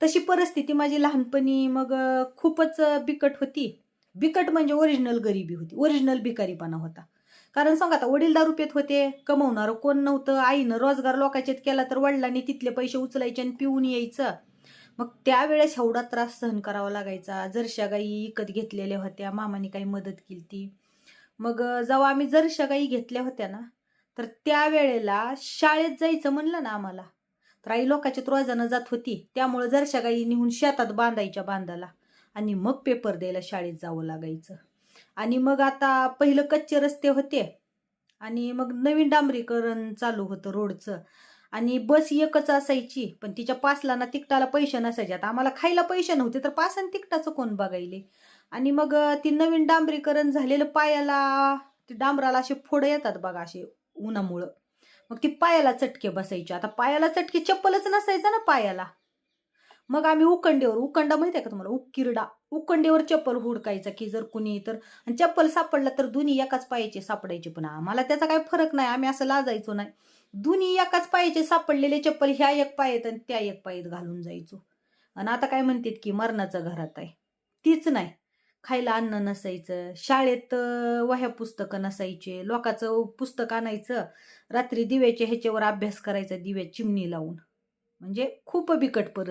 तशी परिस्थिती माझी लहानपणी मग खूपच बिकट होती. बिकट म्हणजे ओरिजिनल गरिबी होती. ओरिजिनल भिकारीपणा होता. कारण सांगा आता वडील दारू पेत होते कमवणारं कोण नव्हतं आईनं रोजगार लोकांच्यात केला तर वडिलांनी तिथले पैसे उचलायचे आणि पिऊन यायचं. मग त्यावेळेस एवढा त्रास सहन करावा लागायचा. जरशा गाई विकत घेतलेल्या होत्या मामाने काही मदत केली ती मग जेव्हा आम्ही जरशा गाई घेतल्या होत्या ना तर त्यावेळेला शाळेत जायचं म्हणलं ना आम्हाला तर आई लोकांच्या रोजानं जात होती. त्यामुळं जरशा गाई निहून शेतात बांधायच्या बांधाला. आणि मग पेपर द्यायला शाळेत जावं लागायचं. आणि मग आता पहिलं कच्चे रस्ते होते. आणि मग नवीन डांबरीकरण चालू होतं रोडचं. आणि बस एकच असायची पण तिच्या पासला ना तिकटाला पैसे नसायचे. आता आम्हाला खायला पैसे नव्हते तर पास आणि तिकटाचं कोण बघायले? आणि मग ती नवीन डांबरीकरण झालेलं पायाला ते डांबराला असे फोड येतात बघा असे उन्हामुळं. मग ती पायाला चटके बसायचे. आता पायाला चटके चप्पलच नसायचं ना पायाला. मग आम्ही उकंडेवर उकंडा माहिती आहे का तुम्हाला? उकिरडा. उकंडेवर चप्पल हुडकायचा की जर कुणी तर आणि चप्पल सापडला तर दोन्ही एकाच पायाचे सापडायचे पण आम्हाला त्याचा काही फरक नाही. आम्ही असं लाजायचो नाही. दोन्ही एकाच पायाचे सापडलेले चप्पल ह्या एक पायेत आणि त्या एक पायेत घालून जायचो. आणि आता काय म्हणतात की मरणाचं घरात आहे. तीच नाही. खायला अन्न नसायचं. शाळेत वह्या पुस्तकं नसायचे. लोकाचं पुस्तक आणायचं. रात्री दिव्याच्या ह्याच्यावर अभ्यास करायचा दिव्या चिमणी लावून. म्हणजे खूप बिकट परिस्थिती.